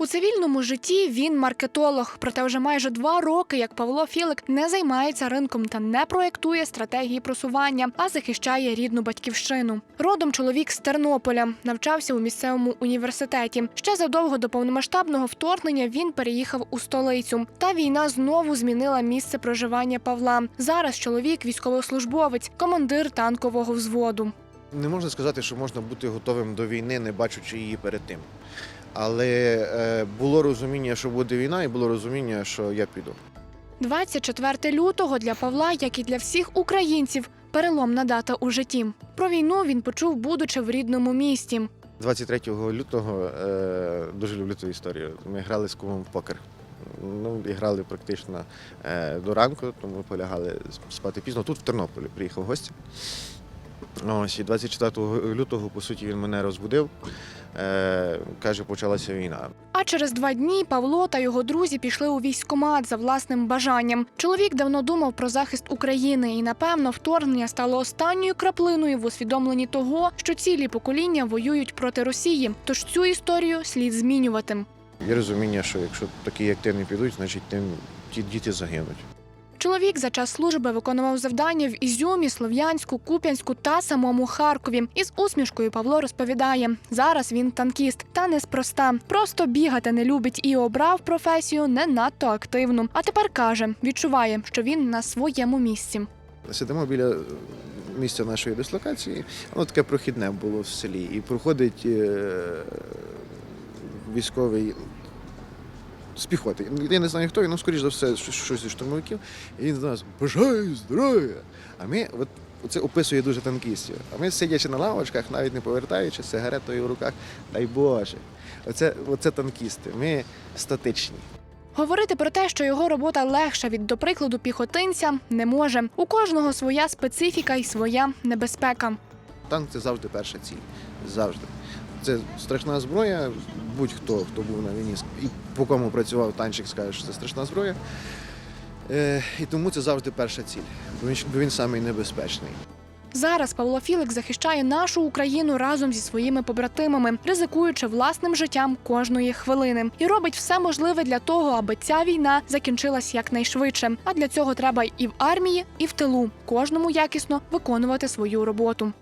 У цивільному житті він маркетолог, проте вже майже два роки, як Павло Філик не займається ринком та не проєктує стратегії просування, а захищає рідну батьківщину. Родом чоловік з Тернополя навчався у місцевому університеті. Ще задовго до повномасштабного вторгнення він переїхав у столицю. Та війна знову змінила місце проживання Павла. Зараз чоловік військовослужбовець, командир танкового взводу. Не можна сказати, що можна бути готовим до війни, не бачучи її перед тим. Але е, було розуміння, що буде війна, і було розуміння, що я піду. 24 лютого для Павла, як і для всіх українців, переломна дата у житті. Про війну він почув, будучи в рідному місті. 23 лютого е, дуже люблю ту історію. Ми грали з кумом в покер. Ну, і грали практично е, до ранку, тому полягали спати пізно. Тут в Тернополі приїхав гості. Ось, і 24 лютого, по суті, він мене розбудив. Е, каже, почалася війна. А через два дні Павло та його друзі пішли у військкомат за власним бажанням. Чоловік давно думав про захист України, і напевно вторгнення стало останньою краплиною в усвідомленні того, що цілі покоління воюють проти Росії. Тож цю історію слід змінювати. Є розуміння, що якщо такі, як ти, не підуть, значить тим ті діти загинуть. Чоловік за час служби виконував завдання в Ізюмі, Слов'янську, Куп'янську та самому Харкові. Із усмішкою Павло розповідає: зараз він танкіст, та неспроста. Просто бігати не любить і обрав професію не надто активну. А тепер каже, відчуває, що він на своєму місці. Сидимо біля місця нашої дислокації. Воно таке прохідне було в селі. І проходить е, військовий з піхоти. Я не знаю хто, він, ну, скоріш за все, щось зі штурмовиків. І він до нас бажаю здоров'я. А ми, от це описує дуже танкістів. А ми, сидячи на лавочках, навіть не повертаючи, з сигаретою в руках, дай Боже. Оце, оце танкісти. Ми статичні. Говорити про те, що його робота легша від, до прикладу, піхотинця, не може. У кожного своя специфіка і своя небезпека. Танк це завжди перша ціль. Завжди. Це страшна зброя. Будь-хто, хто був на війні і по кому працював танчик, скаже, що це страшна зброя. Е, і тому це завжди перша ціль, бо він, бо він самий небезпечний. Зараз Павло Філик захищає нашу Україну разом зі своїми побратимами, ризикуючи власним життям кожної хвилини, і робить все можливе для того, аби ця війна закінчилась якнайшвидше. А для цього треба і в армії, і в тилу кожному якісно виконувати свою роботу.